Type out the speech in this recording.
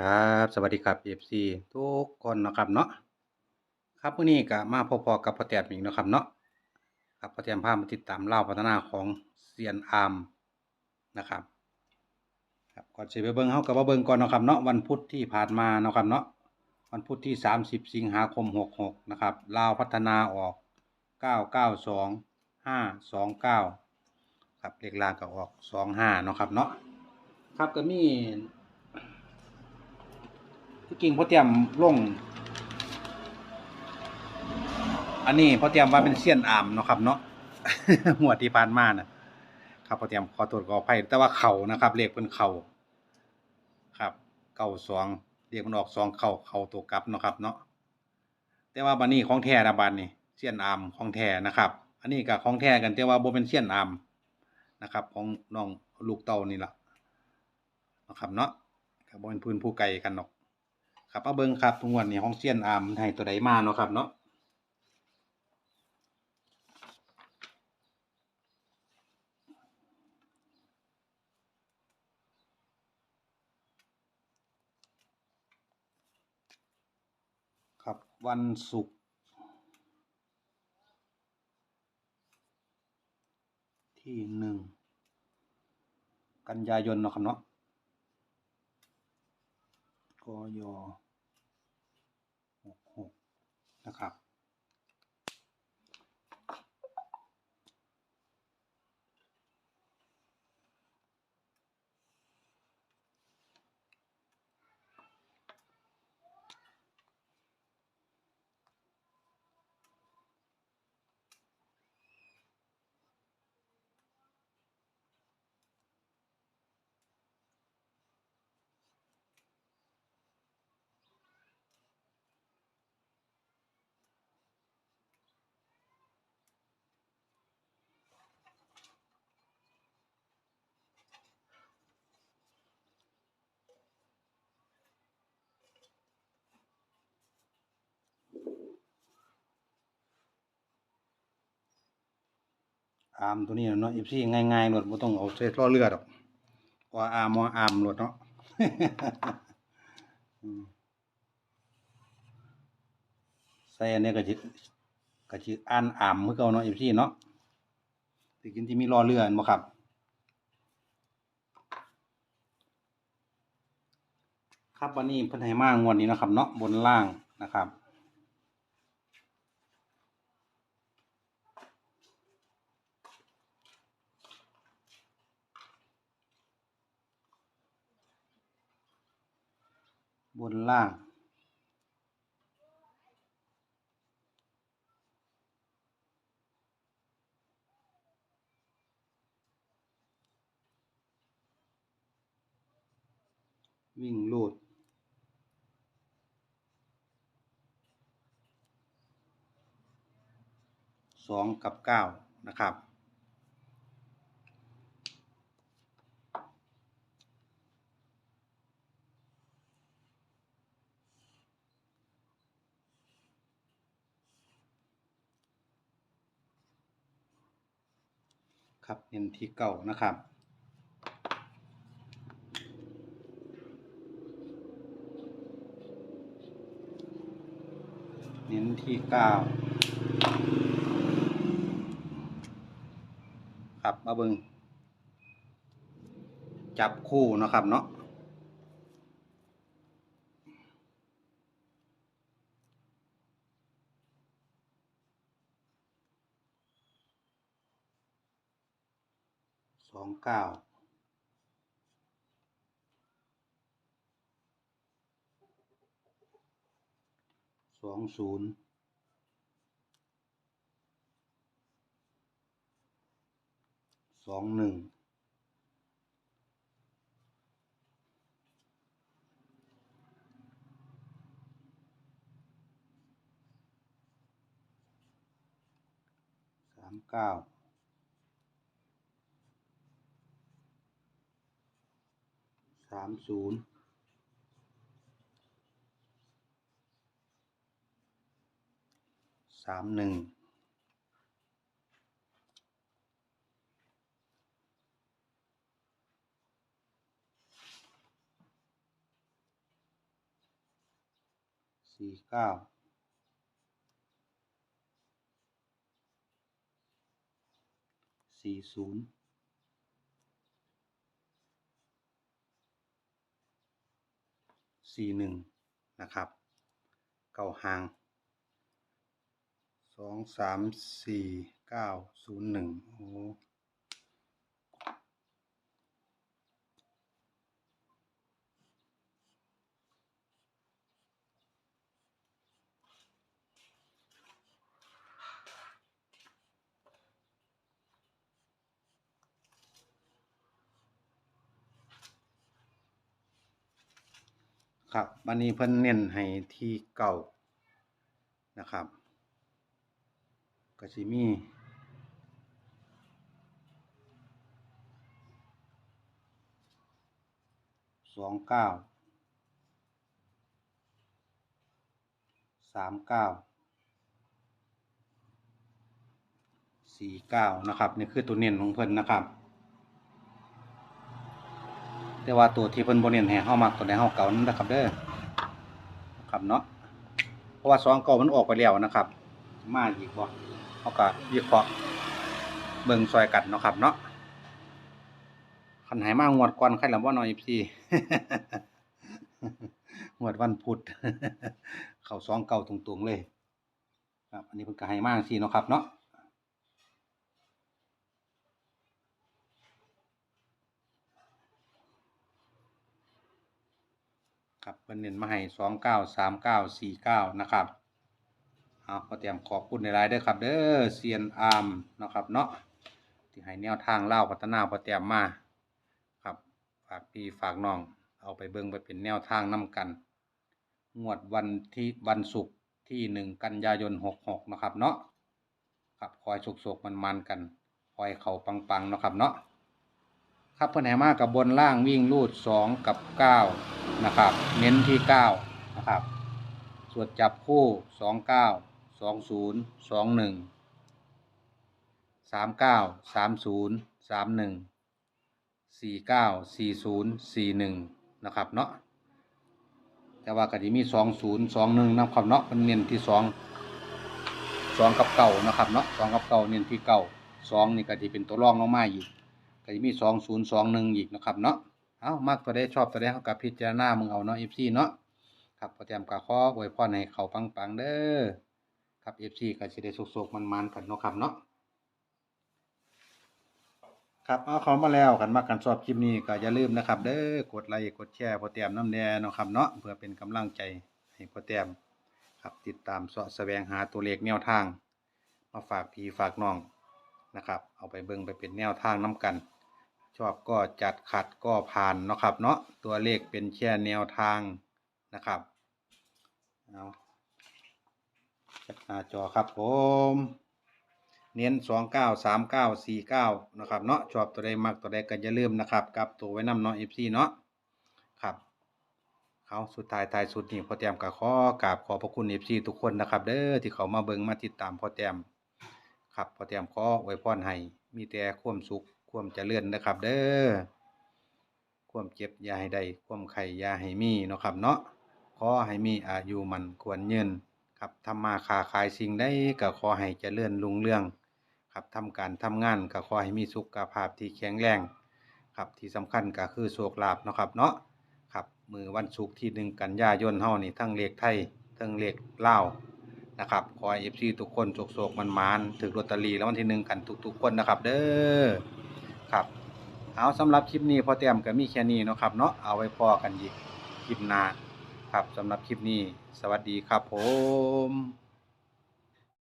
ครับสวัสดีครับ FC ทุกคนนะครับเนาะครับมื้อนี้ก็มาพบๆกับพ่อแต้มอีกนะครับเนาะครับพ่อแต้มพามาติดตามเล่าพัฒนาของเซียนอาร์มนะครับครับก่อนสิไปเบิ่งเฮาก็มาเบิ่งก่อนนะครับเนาะวันพุธที่ผ่านมาเนาะครับเนาะวันพุธที่ 30 สิงหาคม 66 นะครับลาวพัฒนาออก 992 529 ครับเลขลางก็ออก 25เนาะครับเนาะครับก็มี ที่งพ่อเตรียมลง อันนี้พ่อเตรียมว่าเป็นเสี้ยนอามเนาะครับ เนาะ หัวดที่ผ่านมานะครับพ่อเตรียมขอโทษขออภัยแต่ว่าเข่านะครับเลขเป็นเข่าครับเก้าสองเรียกมันออกสองเข่าเข่าตัวกลับเนาะครับเนาะแต่ว่าบันนี้ของแท้นะบันนี้เสี้ยนอามของแท้นะครับ อันนี้กับของแท้กันแต่ว่าโบเป็นเสี้ยนอามนะครับ ของน้องลูกเต่านี่แหละนะครับเนาะครับบ่เป็นพื้นผู้ไกลกันเนาะ ครับมาเบิ่งครับทุกวันนี้ห้องเซียนอามให้ตัวใดมาเนาะครับเนาะครับวันศุกร์ที่หนึ่งกันยายนเนาะครับเนาะกยหกหก นะครับามตัวนี้เนาะ FC ง่ายๆหนวดบ่ต้องเอาใส่ล้อเลือดหรอกว่าอามว่าอามหนวดเนาะใส่อันนี้ก็สิก็สิอ่านอามคือเก่าเนาะ FC เนาะสิกินที่มีล้อเลือดบ่ครับครับวันนี้เพิ่นให้มางวดนี้นะครับ เนาะบนล่างนะครับ นล่างวิ่งลูด สองกับเก้านะครับ ครับเน้นที่เก่านะครับ เน้นที่เก้าครับมาเบิงจับคู่นะครับเนาะ องเก้าสองศูนย์สองหนึ่งสามเก้าสามศูนย์สามหนึ่งสี่เก้าสี่ศูนย์ สี่หนึ่งนะครับ เก่าหางสองสามสี่เก้าศูนย์หนึ่งโอ้ ครับวันนี้เพิ่นเน้นให้ที่เก่านะครับก็สิมีสองเก้าสามเก้าสี่เก้านะครับ นี่คือตัวเน้นของเพิ่นนะครับ แต่ว่าตัวที่เพิ่นบ่เน้นให้เฮามักตัวใดเฮาเก่านั่นนะครับเด้อครับเนาะเพราะว่าสองเก่ามันออกไปแล้วนะครับ มาอีกบ่เฮาก็วิเคราะห์เบิ่งซอยกันเนาะครับเนาะคันให้มางวดก่อนใครล่ะบ่น้อยพี่งวดวันพุธเข้าสองเก่าตรงๆเลย ครับ อันนี้เพิ่นก็ให้มาจังซี่เนาะครับเนาะ ครับเพิ่นเน้นมาให้สองเก้าสามเก้าสี่เก้านะครับเอาก็เตรียมขอบคุณในรายเด้อครับเด้อเซียนอาร์มนะครับเนาะที่ให้แนวทางเล่าพัฒนาพอเตรียมมาครับฝากพี่ฝากน้อง เอาไปเบิ่งไปเป็นแนวทางนํกัน งวดวันที่วันศุกร์ที่หนึ่งกันยายนหกหกนะครับเนาะครับคอยสุกๆมันๆกันคอยเข่าปังๆนะครับเนาะ ครับเพิ่นให้มากกับบนล่างวิ่งรูดสองกับเก้านะครับ เน้นที่เก้านะครับ ส่วนจับคู่สองเก้าสองศูนย์สองหนึ่งสามเก้าสามศูนย์สามหนึ่งสี่เก้าสี่ศูนย์สี่หนึ่งนะครับเนาะแต่ว่าก็จะมีสองศูนย์สองหนึ่งนะครับเนาะมันเน้นที่สองสองกับเก่านะครับเนาะสองกับเก่าเน้นที่เก่าสองนี่ก็จะเป็นตัวรองลงมาอีก ก็จะมีสองศูนย์สองหนึ่งอีกนะครับเนาะเอามากตัวได้ชอบตัวได้เขากับพิจารณามึงเอาเนาะเอฟซีเนาะครับพอเตรียมกะข้ออวยพรให้เขาปังๆเด้อครับเอฟซีก็จะได้สุกๆมันๆกันเนาะครับเนาะครับเอาเขามาแล้วกันมากันชอบคลิปนี้ก็อย่าลืมนะครับ เด้อกดไลค์กดแชร์พอเตรียมน้ำแดงเนาะครับเนาะเพื่อเป็นกำลังใจให้พอเตรียมครับติดตามสาะแสวงหาตัวเลขแนวทาง มาฝากพี่ฝากน้องนะครับ เอาไปเบิ่งไปเป็นแนวทางน้ำกัน ชอบก็จัดขัดก็ผ่านเนาะครับเนาะตัวเลขเป็นแค่แนวทางนะครับเอาจัดหน้าจอครับผม เน้นสองเก้าสามเก้าสี่เก้านะครับเนาะชอบตัวใดมักตัวใดก็อย่าลืมนะครับกับตัวไว้นำเนาะเอฟซีเนาะครับเขาสุดท้ายท้ายสุดนี่พอแต้มกับข้อกราบขอพระคุณเอฟซีทุกคนนะครับ เด้อที่เขามาเบิ่งมาติดตามพอแต้มครับพอแต้มข้ออวยพรให้มีแต่ความสุข ความเจริญนะครับ เด้อความเจ็บยาให้ได้ความไข่ยาให้มีเนาะครับ เนาะขอให้มีอายุมันควรยืนครับทำมาค้าขายสิ่งใดก็ขอให้เจริญรุ่งเรือง ครับทำการทำงานก็ขอให้มีสุขภาพที่แข็งแรงครับที่สำคัญก็คือโชคลาภเนาะครับ เนาะครับมือวันศุกร์ที่หนึ่งกันยายนเฮานี่ทั้งเลขไทยทั้งเลขเลานะครับขอให้ FC ทุกคนโชคๆมันมานถึกลอตเตอรี่แล้ววันที่หนึ่งกันทุกๆคนนะครับ เด้อ ครับ เอาสำหรับคลิปนี้พอเตรียมก็มีแค่นี้เนาะครับเนาะเอาไว้พอกันอีกคลิปหน้าครับสำหรับคลิปนี้ สวัสดีครับผม